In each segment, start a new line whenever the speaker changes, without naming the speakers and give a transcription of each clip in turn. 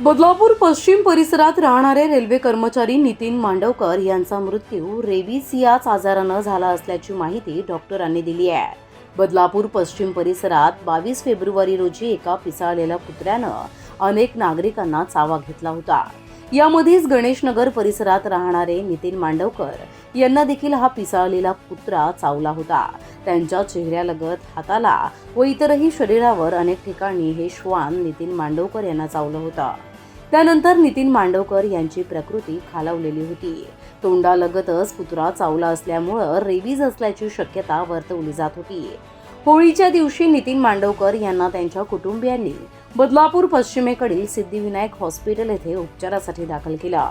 बदलापूर पश्चिम परिसरात राहणारे रेल्वे कर्मचारी नितीन मांडवकर यांचा मृत्यू रेबीस याच आजारानं झाला असल्याची माहिती डॉक्टरांनी दिली आहे. बदलापूर पश्चिम परिसरात बावीस फेब्रुवारी रोजी एका पिसाळलेल्या कुत्र्यानं अनेक नागरिकांना चावा घेतला होता. यामध्येच गणेशनगर परिसरात राहणारे नितीन मांडवकर यांना देखील हा पिसाळलेला कुत्रा चावला होता. त्यांच्या चेहऱ्यालगत हाताला व इतरही शरीरावर अनेक ठिकाणी हे श्वान नितीन मांडवकर यांना चावलं होतं. त्यानंतर नितीन मांडवकर यांची प्रकृती खालावलेली होती. तोंडालगतच कुत्रा चावला असल्यामुळं रेबीज असल्याची शक्यता वर्तवली जात होती. होळीच्या दिवशी नितीन मांडवकर यांना त्यांच्या कुटुंबियांनी बदलापूर पश्चिमेकडील सिद्धिविनायक हॉस्पिटल येथे उपचारासाठी दाखल केला.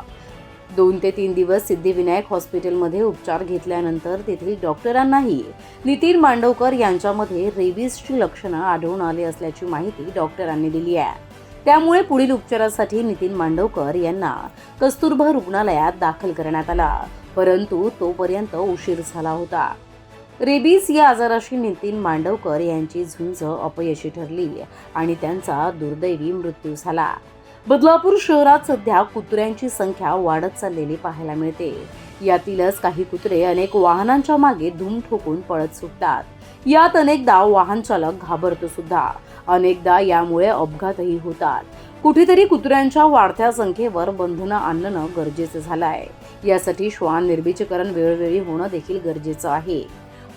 दोन ते तीन दिवस सिद्धिविनायक हॉस्पिटलमध्ये उपचार घेतल्यानंतर तेथील डॉक्टरांनाही नितीन मांडवकर यांच्यामध्ये रेबीजची लक्षणं आढळून आली असल्याची माहिती डॉक्टरांनी दिली आहे. त्यामुळे पुढील उपचारासाठी नितीन मांडवकर यांना कस्तुरबा रुग्णालयात दाखल करण्यात आला. परंतु तोपर्यंत उशीर झाला होता. रेबीज या आजाराशी नितीन मांडवकर यांची झुंज अपयशी ठरली आणि त्यांचा दुर्दैवी मृत्यू झाला. बदलापूर शहरात सध्या कुत्र्यांची संख्या वाढत चाललेली पाहायला मिळते. यातीलच काही कुत्रे अनेक वाहनांच्या मागे धूम ठोकून पळत सुटतात. यात अनेकदा वाहन चालक घाबरतो सुद्धा. अनेकदा यामुळे अपघातही होतात. कुठेतरी कुत्र्यांच्या वाढत्या संख्येवर बंधनं आणणं गरजेचं झालं आहे यासाठी श्वान निर्बीजीकरण वेळोवेळी होणं देखील गरजेचं आहे.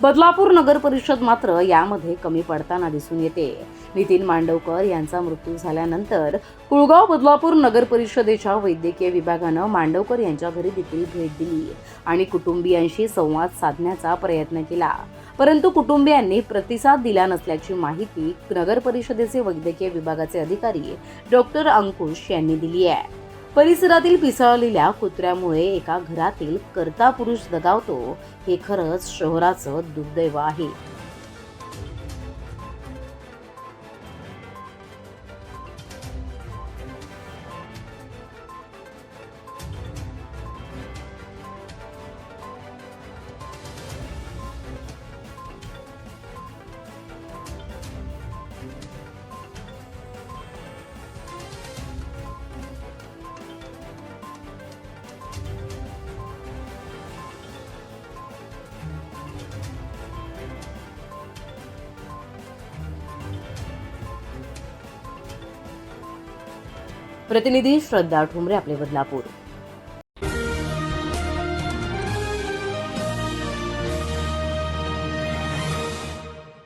बदलापूर नगर परिषद मात्र यामध्ये कमी पडताना दिसून येते. नितीन मांडवकर यांचा मृत्यू झाल्यानंतर कुळगाव बदलापूर नगर परिषदेच्या वैद्यकीय विभागानं मांडवकर यांच्या घरी देखील भेट दिली आणि कुटुंबियांशी संवाद साधण्याचा प्रयत्न केला. परंतु कुटुंबियांनी प्रतिसाद दिला नसल्याची माहिती नगर परिषदेचे वैद्यकीय विभागाचे अधिकारी डॉक्टर अंकुश यांनी दिली आहे. परिसरातील पिसाळलेल्या कुत्र्यामुळे एका घरातील कर्ता पुरुष दगावतो हे खरंच शहराचं दुर्दैव आहे. प्रतिनिधी श्रद्धा ठुमरे आपले बदलापूर.